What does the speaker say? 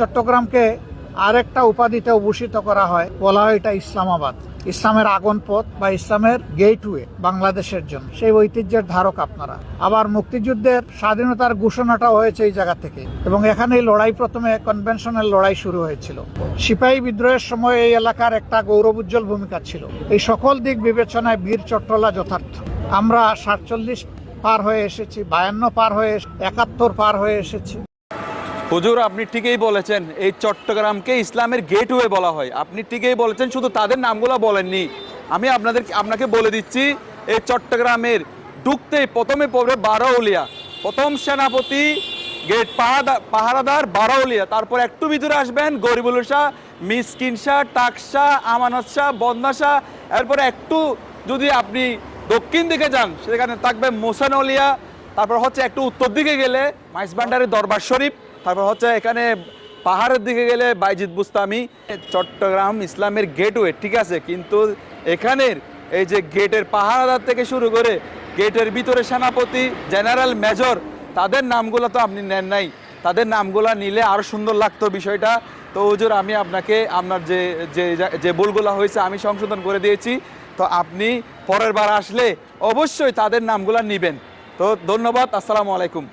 চট্টগ্রামকে আরেকটা উপাধিতে ভূষিত করা হয়। বলা হয় এটা ইসলামাবাদ। ইসলামের আগন পথ বা ইসলামের গেটওয়ে বাংলাদেশের জন্য। সেই ঐতিহ্যের ধারক আপনারা। আবার মুক্তিযুদ্ধের স্বাধীনতার ঘোষণাটা হয়েছে এই জায়গা থেকে। এবং এখানে লড়াই প্রথমে কনভেনশনের লড়াই শুরু হয়েছিল। সিপাহী বিদ্রোহের সময় এই এলাকার একটা গৌরবোজ্জ্বল ভূমিকা ছিল। এই সকল দিক বিবেচনায় বীর চট্টলা যথার্থ। আমরা সাতচল্লিশ পার হয়ে এসেছি, বায়ান্ন পার হয়ে একাত্তর পার হয়ে এসেছি। হুজুর, আপনি ঠিকই বলেছেন, এই চট্টগ্রামকে ইসলামের গেটওয়ে বলা হয়। আপনি ঠিকই বলেছেন, শুধু তাদের নামগুলো বলেননি। আমি আপনাদের, আপনাকে বলে দিচ্ছি, এই চট্টগ্রামের ঢুকতেই প্রথমে পড়বে বারাউলিয়া। প্রথম সেনাপতি গেট পাহারাদার বারাউলিয়া। তারপর একটু ভিতরে আসবেন গরিবুল শাহ, মিসকিন শাহ টাকশা আমানত শাহ বন্দা শাহ। এরপরে একটু যদি আপনি দক্ষিণ দিকে যান, সেখানে থাকবে মোসানলিয়া তারপর হচ্ছে একটু উত্তর দিকে গেলে মাইসবান্ডারের দরবার শরীফ। তারপর হচ্ছে এখানে পাহাড়ের দিকে গেলে বাইজিদ বুস্তামি, চট্টগ্রাম ইসলামের গেটওয়ে ঠিক আছে? কিন্তু এখানের এই যে গেটের পাহারাদার থেকে শুরু করে গেটের ভিতরে সেনাপতি, জেনারেল, মেজর, তাদের নামগুলো তো আপনি নেন নাই। তাদের নামগুলো নিলে আরও সুন্দর লাগতো বিষয়টা। তো হুজুর, আমি আপনাকে আপনার যে যে যে ভুলগুলো হয়েছে আমি সংশোধন করে দিয়েছি। তো আপনি পরের বার আসলে অবশ্যই তাদের নামগুলো নেবেন। তো ধন্যবাদ, আসসালামু আলাইকুম।